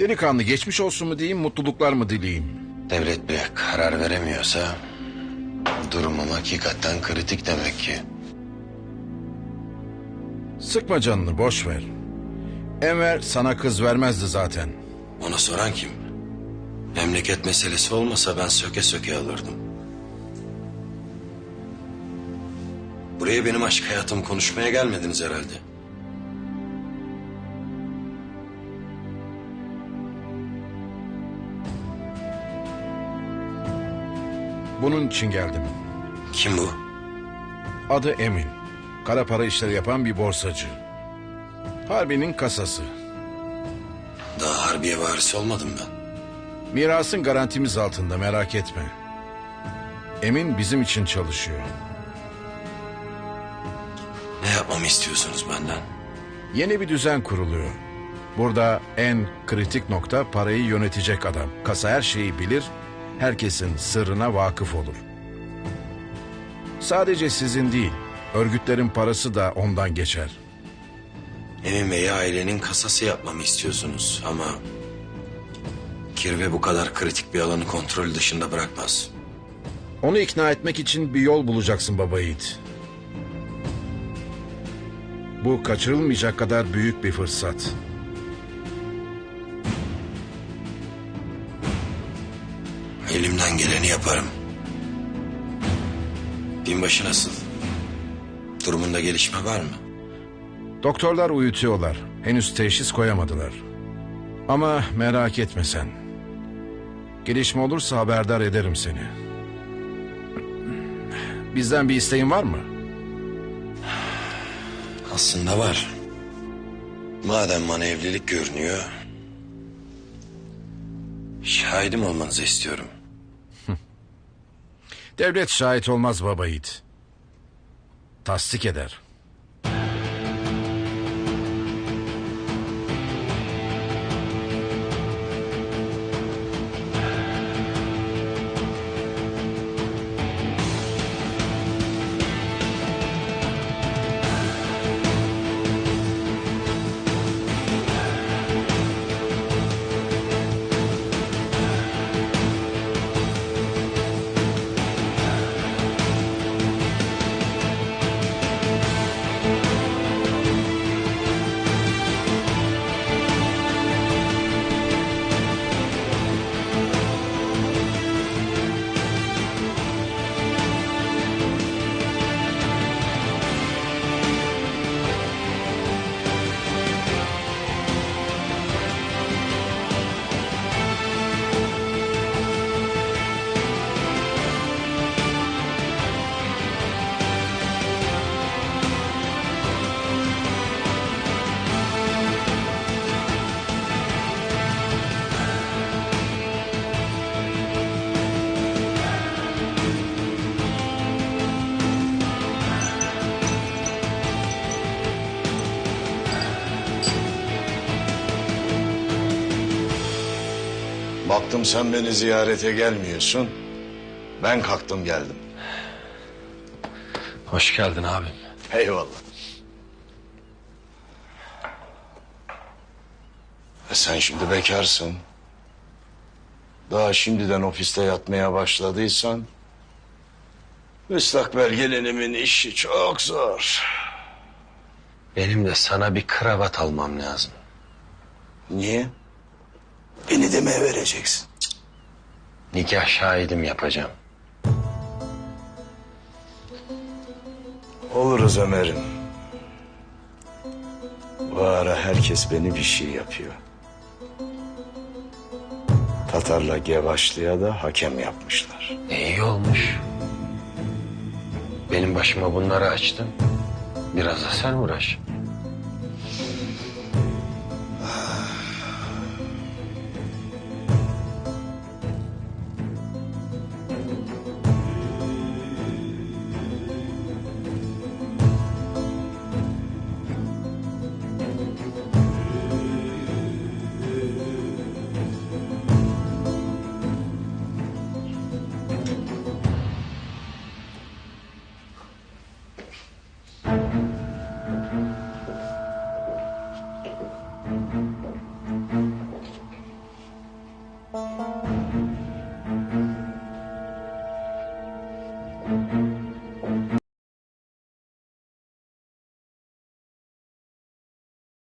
Delikanlı geçmiş olsun mu diyeyim, mutluluklar mı dileyeyim? Devlet bile karar veremiyorsa durumum hakikaten kritik demek ki. Sıkma canını, boş ver. Enver sana kız vermezdi zaten. Ona soran kim? Memleket meselesi olmasa ben söke söke alırdım. Buraya benim aşk hayatımı konuşmaya gelmediniz herhalde. Bunun için geldim. Kim bu? Adı Emin. Kara para işleri yapan bir borsacı. Harbi'nin kasası. Daha harbiye varisi olmadım ben. Mirasın garantimiz altında merak etme. Emin bizim için çalışıyor. Ne yapmamı istiyorsunuz benden? Yeni bir düzen kuruluyor. Burada en kritik nokta parayı yönetecek adam. Kasa her şeyi bilir, herkesin sırrına vakıf olur. Sadece sizin değil, örgütlerin parası da ondan geçer. Emin Bey'i ailenin kasası yapmamı istiyorsunuz ama... Kirve bu kadar kritik bir alanı kontrol dışında bırakmaz. Onu ikna etmek için bir yol bulacaksın baba yiğit. Bu kaçırılmayacak kadar büyük bir fırsat. Elimden geleni yaparım. Binbaşı nasıl? Durumunda gelişme var mı? Doktorlar uyutuyorlar. Henüz teşhis koyamadılar. Ama merak etme sen. Gelişme olursa haberdar ederim seni. Bizden bir isteğin var mı? Aslında var. Madem bana evlilik görünüyor... Şahidim olmanızı istiyorum. Devlet şahit olmaz baba yiğit. Tasdik eder. Baktım sen beni ziyarete gelmiyorsun. Ben kalktım geldim. Hoş geldin abim. Eyvallah. E sen şimdi bekarsın. Daha şimdiden ofiste yatmaya başladıysan... ...müstakbel gelinimin işi çok zor. Benim de sana bir kravat almam lazım. Niye? Beni de mi vereceksin? Nikah şahidim yapacağım. Oluruz Ömer'im. Bu ara herkes beni bir şey yapıyor. Tatarla Gevaşlı'ya da hakem yapmışlar. E, iyi olmuş. Benim başıma bunları açtın. Biraz da sen uğraş.